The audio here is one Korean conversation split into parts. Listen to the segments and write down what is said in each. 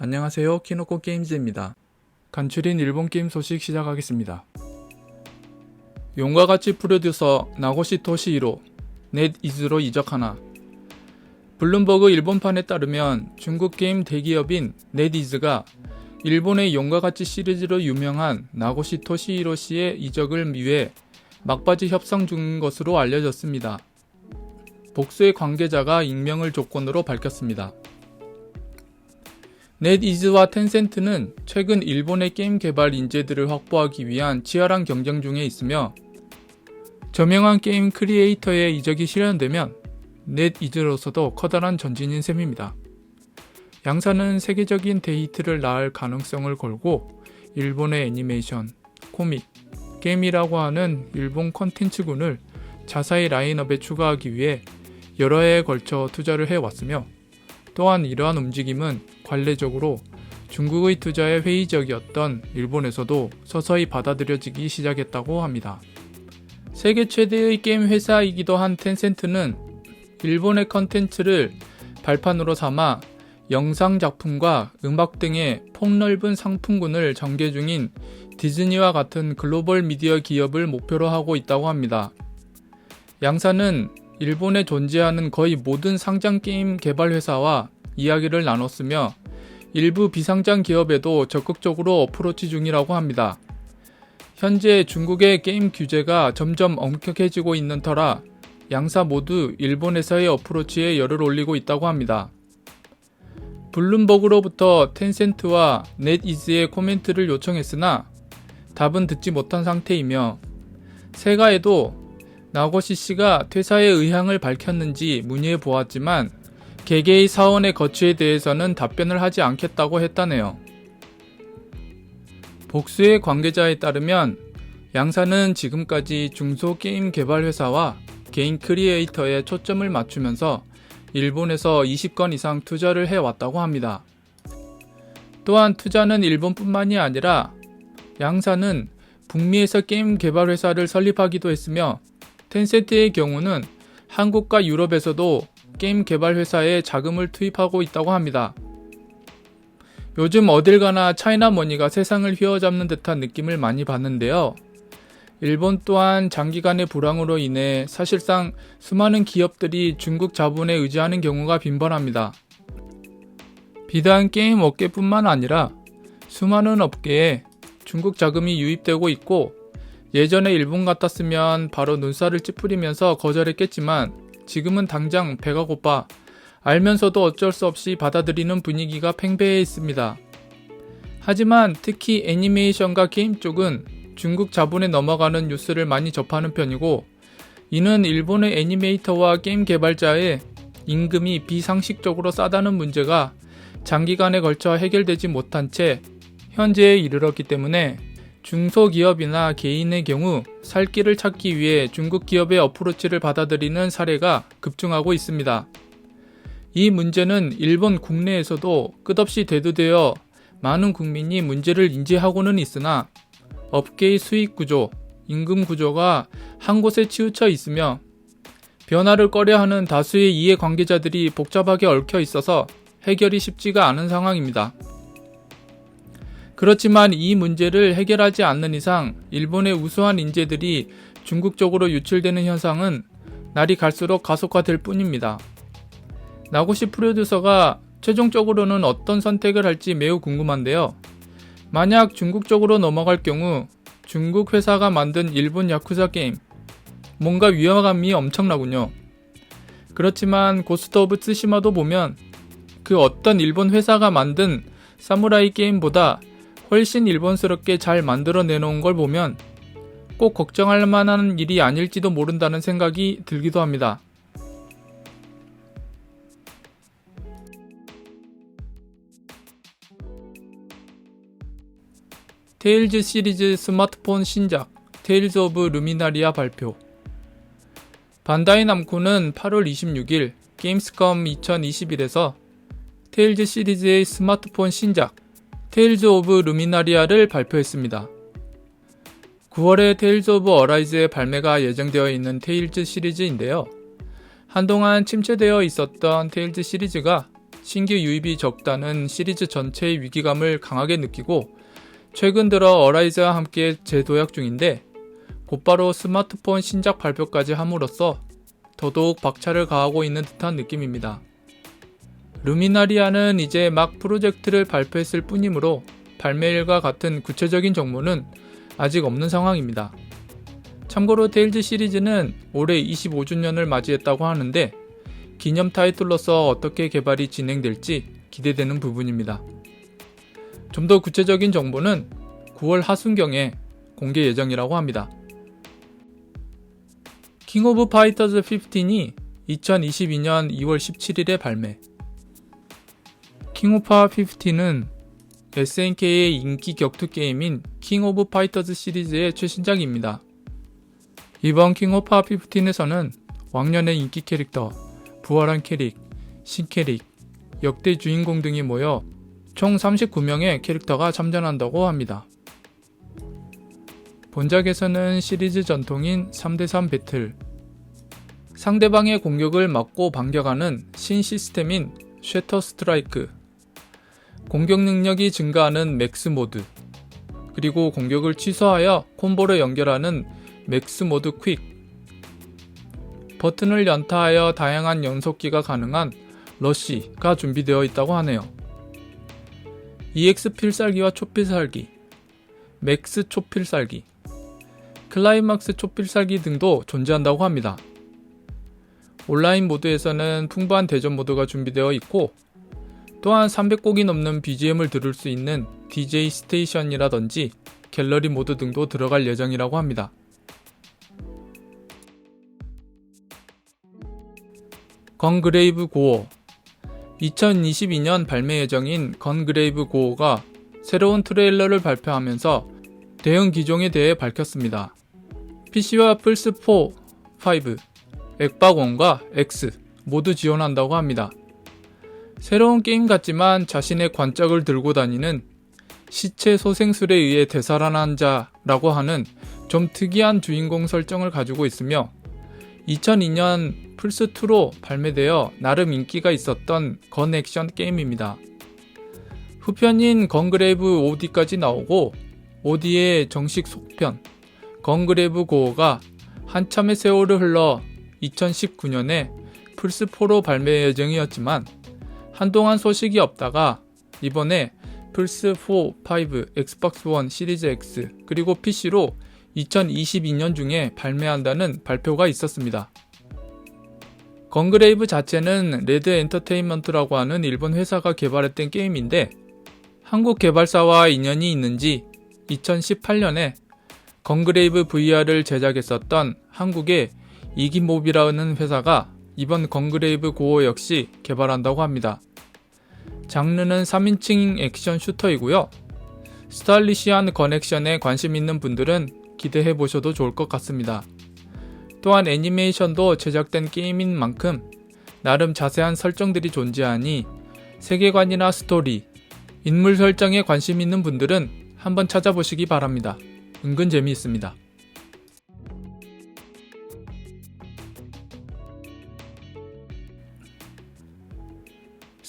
안녕하세요. 키노코 게임즈입니다. 간추린 일본 게임 소식 시작하겠습니다. 용과 같이 프로듀서 나고시 토시히로 넷 이즈로 이적하나 블룸버그 일본판에 따르면 중국 게임 대기업인 넷이즈가 일본의 용과 같이 시리즈로 유명한 나고시 토시히로 씨의 이적을 위해 막바지 협상 중인 것으로 알려졌습니다. 복수의 관계자가 익명을 조건으로 밝혔습니다. 넷이즈와 텐센트는 최근 일본의 게임 개발 인재들을 확보하기 위한 치열한 경쟁 중에 있으며 저명한 게임 크리에이터의 이적이 실현되면 넷이즈로서도 커다란 전진인 셈입니다. 양사는 세계적인 데이트를 낳을 가능성을 걸고 일본의 애니메이션, 코믹, 게임이라고 하는 일본 컨텐츠군을 자사의 라인업에 추가하기 위해 여러 해에 걸쳐 투자를 해왔으며 또한 이러한 움직임은 관례적으로 중국의 투자에 회의적이었던 일본에서도 서서히 받아들여지기 시작했다고 합니다. 세계 최대의 게임 회사이기도 한 텐센트는 일본의 컨텐츠를 발판으로 삼아 영상 작품과 음악 등의 폭넓은 상품군을 전개 중인 디즈니와 같은 글로벌 미디어 기업을 목표로 하고 있다고 합니다. 양사는 일본에 존재하는 거의 모든 상장 게임 개발 회사와 이야기를 나눴으며 일부 비상장 기업에도 적극적으로 어프로치 중이라고 합니다. 현재 중국의 게임 규제가 점점 엄격해지고 있는 터라 양사 모두 일본에서의 어프로치에 열을 올리고 있다고 합니다. 블룸버그로부터 텐센트와 넷이즈의 코멘트를 요청했으나 답은 듣지 못한 상태이며 세가에도 나고시 씨가 퇴사의 의향을 밝혔는지 문의해 보았지만 개개의 사원의 거취에 대해서는 답변을 하지 않겠다고 했다네요. 복수의 관계자에 따르면 양사는 지금까지 중소 게임 개발 회사와 개인 크리에이터에 초점을 맞추면서 일본에서 20건 이상 투자를 해왔다고 합니다. 또한 투자는 일본뿐만이 아니라 양사는 북미에서 게임 개발 회사를 설립하기도 했으며 텐센트의 경우는 한국과 유럽에서도 게임 개발 회사에 자금을 투입하고 있다고 합니다. 요즘 어딜 가나 차이나 머니가 세상을 휘어잡는 듯한 느낌을 많이 받는데요. 일본 또한 장기간의 불황으로 인해 사실상 수많은 기업들이 중국 자본에 의지하는 경우가 빈번합니다. 비단 게임 업계뿐만 아니라 수많은 업계에 중국 자금이 유입되고 있고 예전에 일본 같았으면 바로 눈살을 찌푸리면서 거절했겠지만 지금은 당장 배가 고파 알면서도 어쩔 수 없이 받아들이는 분위기가 팽배해 있습니다. 하지만 특히 애니메이션과 게임 쪽은 중국 자본에 넘어가는 뉴스를 많이 접하는 편이고 이는 일본의 애니메이터와 게임 개발자의 임금이 비상식적으로 싸다는 문제가 장기간에 걸쳐 해결되지 못한 채 현재에 이르렀기 때문에 중소기업이나 개인의 경우 살 길을 찾기 위해 중국 기업의 어프로치를 받아들이는 사례가 급증하고 있습니다. 이 문제는 일본 국내에서도 끝없이 대두되어 많은 국민이 문제를 인지하고는 있으나 업계의 수익 구조, 임금 구조가 한 곳에 치우쳐 있으며 변화를 꺼려 하는 다수의 이해 관계자들이 복잡하게 얽혀 있어서 해결이 쉽지가 않은 상황입니다. 그렇지만 이 문제를 해결하지 않는 이상 일본의 우수한 인재들이 중국 쪽으로 유출되는 현상은 날이 갈수록 가속화될 뿐입니다. 나고시 프로듀서가 최종적으로는 어떤 선택을 할지 매우 궁금한데요. 만약 중국 쪽으로 넘어갈 경우 중국 회사가 만든 일본 야쿠자 게임 뭔가 위화감이 엄청나군요. 그렇지만 고스트 오브 트시마도 보면 그 어떤 일본 회사가 만든 사무라이 게임보다 훨씬 일본스럽게 잘 만들어 내놓은 걸 보면 꼭 걱정할 만한 일이 아닐지도 모른다는 생각이 들기도 합니다. 테일즈 시리즈 스마트폰 신작 테일즈 오브 루미나리아 발표 반다이 남코는 8월 26일 게임스컴 2021에서 테일즈 시리즈의 스마트폰 신작 테일즈 오브 루미나리아를 발표했습니다. 9월에 테일즈 오브 어라이즈의 발매가 예정되어 있는 테일즈 시리즈인데요. 한동안 침체되어 있었던 테일즈 시리즈가 신규 유입이 적다는 시리즈 전체의 위기감을 강하게 느끼고 최근 들어 어라이즈와 함께 재도약 중인데 곧바로 스마트폰 신작 발표까지 함으로써 더더욱 박차를 가하고 있는 듯한 느낌입니다. 루미나리아는 이제 막 프로젝트를 발표했을 뿐이므로 발매일과 같은 구체적인 정보는 아직 없는 상황입니다. 참고로 테일즈 시리즈는 올해 25주년을 맞이했다고 하는데 기념 타이틀로서 어떻게 개발이 진행될지 기대되는 부분입니다. 좀 더 구체적인 정보는 9월 하순경에 공개 예정이라고 합니다. 킹 오브 파이터즈 15이 2022년 2월 17일에 발매. 킹 오브 파 15는 SNK의 인기 격투 게임인 킹 오브 파이터즈 시리즈의 최신작입니다. 이번 킹 오브 파 15에서는 왕년의 인기 캐릭터, 부활한 캐릭, 신캐릭, 역대 주인공 등이 모여 총 39명의 캐릭터가 참전한다고 합니다. 본작에서는 시리즈 전통인 3대3 배틀, 상대방의 공격을 막고 반격하는 신 시스템인 쉐터 스트라이크, 공격 능력이 증가하는 맥스 모드, 그리고 공격을 취소하여 콤보로 연결하는 맥스 모드 퀵, 버튼을 연타하여 다양한 연속기가 가능한 러쉬가 준비되어 있다고 하네요. EX 필살기와 초필살기, 맥스 초필살기, 클라이막스 초필살기 등도 존재한다고 합니다. 온라인 모드에서는 풍부한 대전 모드가 준비되어 있고 또한 300곡이 넘는 BGM을 들을 수 있는 DJ 스테이션이라든지 갤러리 모드 등도 들어갈 예정이라고 합니다. 건그레이브 고어 2022년 발매 예정인 건그레이브 고어가 새로운 트레일러를 발표하면서 대응 기종에 대해 밝혔습니다. PC와 플스4, 5, 엑박원과 X 모두 지원한다고 합니다. 새로운 게임 같지만 자신의 관짝을 들고 다니는 시체 소생술에 의해 되살아난 자라고 하는 좀 특이한 주인공 설정을 가지고 있으며 2002년 플스2로 발매되어 나름 인기가 있었던 건 액션 게임입니다. 후편인 건그레이브 OD까지 나오고 OD의 정식 속편 건그레이브 고어가 한참의 세월을 흘러 2019년에 플스4로 발매 예정이었지만 한동안 소식이 없다가 이번에 플스4, 5, 엑스박스 원 시리즈 X 그리고 PC로 2022년 중에 발매한다는 발표가 있었습니다. 건그레이브 자체는 레드 엔터테인먼트라고 하는 일본 회사가 개발했던 게임인데 한국 개발사와 인연이 있는지 2018년에 건그레이브 VR을 제작했었던 한국의 이기모비라는 회사가 이번 건그레이브 고어 역시 개발한다고 합니다. 장르는 3인칭 액션 슈터이고요. 스타일리시한 커넥션에 관심 있는 분들은 기대해 보셔도 좋을 것 같습니다. 또한 애니메이션도 제작된 게임인 만큼 나름 자세한 설정들이 존재하니 세계관이나 스토리, 인물 설정에 관심 있는 분들은 한번 찾아보시기 바랍니다. 은근 재미있습니다.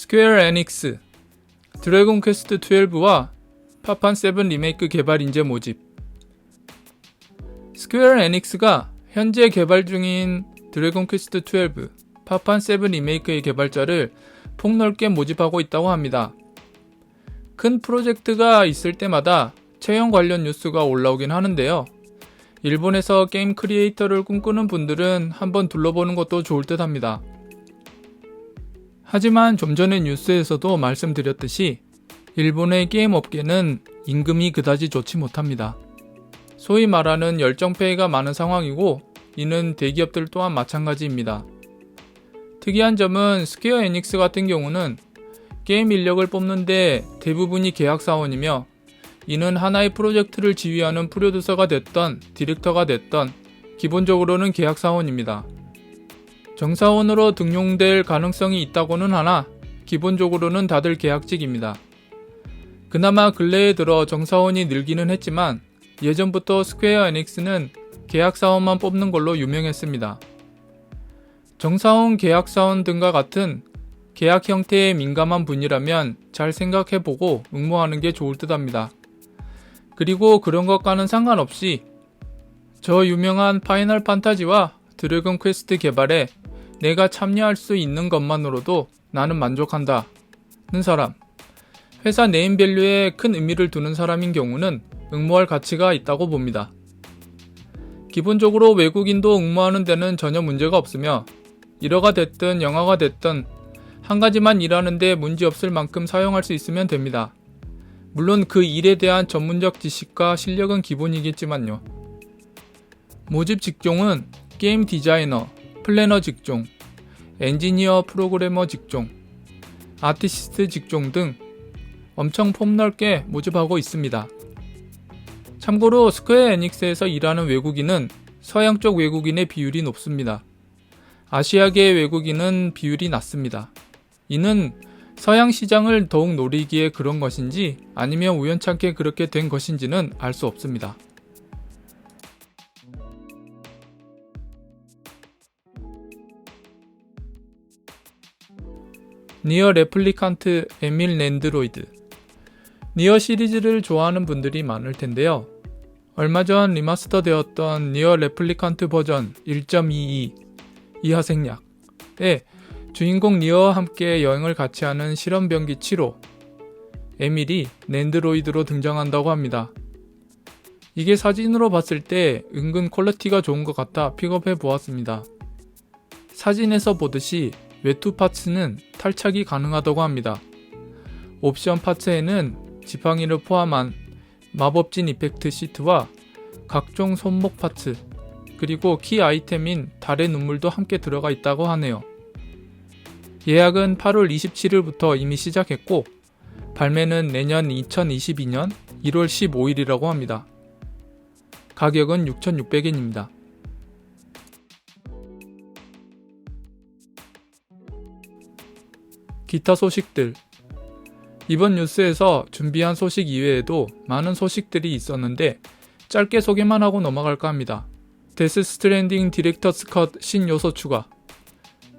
스퀘어 애닉스 드래곤 퀘스트 12와 파판 7 리메이크 개발 인재 모집 스퀘어 애닉스가 현재 개발 중인 드래곤 퀘스트 12, 파판 7 리메이크의 개발자를 폭넓게 모집하고 있다고 합니다. 큰 프로젝트가 있을 때마다 채용 관련 뉴스가 올라오긴 하는데요. 일본에서 게임 크리에이터를 꿈꾸는 분들은 한번 둘러보는 것도 좋을 듯 합니다. 하지만 좀 전에 뉴스에서도 말씀드렸듯이 일본의 게임 업계는 임금이 그다지 좋지 못합니다. 소위 말하는 열정페이가 많은 상황이고 이는 대기업들 또한 마찬가지입니다. 특이한 점은 스퀘어 에닉스 같은 경우는 게임 인력을 뽑는데 대부분이 계약사원이며 이는 하나의 프로젝트를 지휘하는 프로듀서가 됐던 디렉터가 됐던 기본적으로는 계약사원입니다. 정사원으로 등용될 가능성이 있다고는 하나 기본적으로는 다들 계약직입니다. 그나마 근래에 들어 정사원이 늘기는 했지만 예전부터 스퀘어 에닉스는 계약사원만 뽑는 걸로 유명했습니다. 정사원 계약사원 등과 같은 계약 형태에 민감한 분이라면 잘 생각해보고 응모하는 게 좋을 듯 합니다. 그리고 그런 것과는 상관없이 저 유명한 파이널 판타지와 드래곤 퀘스트 개발에 내가 참여할 수 있는 것만으로도 나는 만족한다. 는 사람. 회사 네임밸류에 큰 의미를 두는 사람인 경우는 응모할 가치가 있다고 봅니다. 기본적으로 외국인도 응모하는 데는 전혀 문제가 없으며 일어가 됐든 영어가 됐든 한 가지만 일하는데 문제없을 만큼 사용할 수 있으면 됩니다. 물론 그 일에 대한 전문적 지식과 실력은 기본이겠지만요. 모집 직종은 게임 디자이너, 플래너 직종, 엔지니어 프로그래머 직종, 아티스트 직종 등 엄청 폭넓게 모집하고 있습니다. 참고로 스퀘어 에닉스에서 일하는 외국인은 서양 쪽 외국인의 비율이 높습니다. 아시아계 외국인은 비율이 낮습니다. 이는 서양 시장을 더욱 노리기에 그런 것인지 아니면 우연찮게 그렇게 된 것인지는 알 수 없습니다. 니어 레플리칸트 에밀 랜드로이드 니어 시리즈를 좋아하는 분들이 많을 텐데요. 얼마 전 리마스터 되었던 니어 레플리칸트 버전 1.22 이하 생략에 주인공 니어와 함께 여행을 같이 하는 실험병기 7호 에밀이 랜드로이드로 등장한다고 합니다. 이게 사진으로 봤을 때 은근 퀄리티가 좋은 것 같아 픽업해 보았습니다. 사진에서 보듯이 외투 파츠는 탈착이 가능하다고 합니다. 옵션 파츠에는 지팡이를 포함한 마법진 이펙트 시트와 각종 손목 파츠, 그리고 키 아이템인 달의 눈물도 함께 들어가 있다고 하네요. 예약은 8월 27일부터 이미 시작했고, 발매는 내년 2022년 1월 15일이라고 합니다. 가격은 6,600엔입니다. 기타 소식들 이번 뉴스에서 준비한 소식 이외에도 많은 소식들이 있었는데 짧게 소개만 하고 넘어갈까 합니다. 데스 스트랜딩 디렉터스 컷 신요소 추가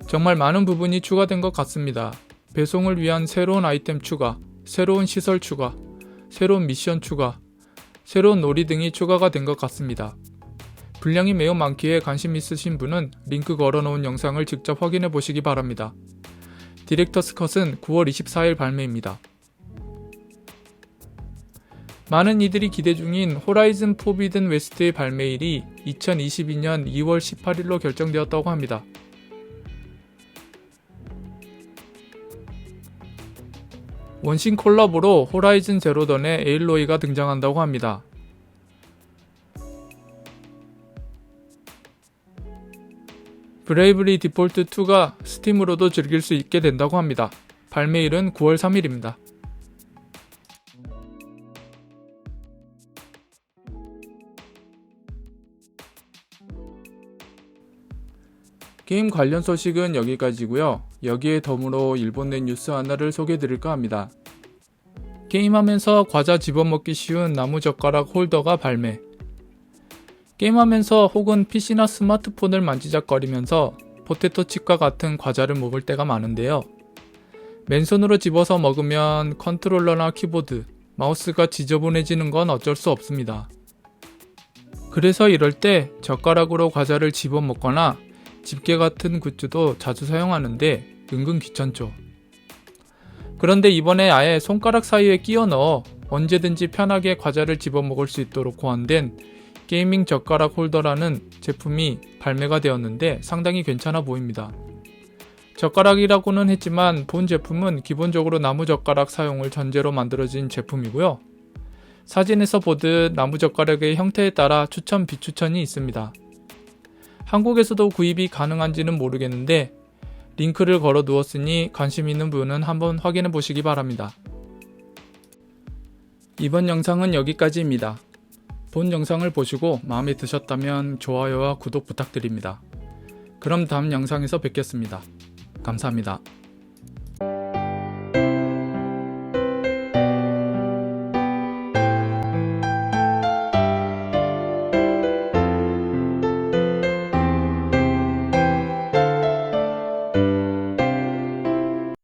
정말 많은 부분이 추가된 것 같습니다. 배송을 위한 새로운 아이템 추가, 새로운 시설 추가, 새로운 미션 추가, 새로운 놀이 등이 추가가 된 것 같습니다. 분량이 매우 많기에 관심 있으신 분은 링크 걸어놓은 영상을 직접 확인해 보시기 바랍니다. 디렉터스 컷은 9월 24일 발매입니다. 많은 이들이 기대 중인 호라이즌 포비든 웨스트의 발매일이 2022년 2월 18일로 결정되었다고 합니다. 원신 콜라보로 호라이즌 제로던의 에일로이가 등장한다고 합니다. 브레이브리 디폴트 2가 스팀으로도 즐길 수 있게 된다고 합니다. 발매일은 9월 3일입니다. 게임 관련 소식은 여기까지고요. 여기에 더불어 일본 내 뉴스 하나를 소개드릴까 합니다. 게임하면서 과자 집어먹기 쉬운 나무젓가락 홀더가 발매. 게임하면서 혹은 PC나 스마트폰을 만지작거리면서 포테토 칩과 같은 과자를 먹을 때가 많은데요. 맨손으로 집어서 먹으면 컨트롤러나 키보드, 마우스가 지저분해지는 건 어쩔 수 없습니다. 그래서 이럴 때 젓가락으로 과자를 집어 먹거나 집게 같은 굿즈도 자주 사용하는데 은근 귀찮죠. 그런데 이번에 아예 손가락 사이에 끼워 넣어 언제든지 편하게 과자를 집어 먹을 수 있도록 고안된 게이밍 젓가락 홀더라는 제품이 발매가 되었는데 상당히 괜찮아 보입니다. 젓가락이라고는 했지만 본 제품은 기본적으로 나무 젓가락 사용을 전제로 만들어진 제품이고요. 사진에서 보듯 나무 젓가락의 형태에 따라 추천 비추천이 있습니다. 한국에서도 구입이 가능한지는 모르겠는데 링크를 걸어 두었으니 관심 있는 분은 한번 확인해 보시기 바랍니다. 이번 영상은 여기까지입니다. 본 영상을 보시고 마음에 드셨다면 좋아요와 구독 부탁드립니다. 그럼 다음 영상에서 뵙겠습니다. 감사합니다.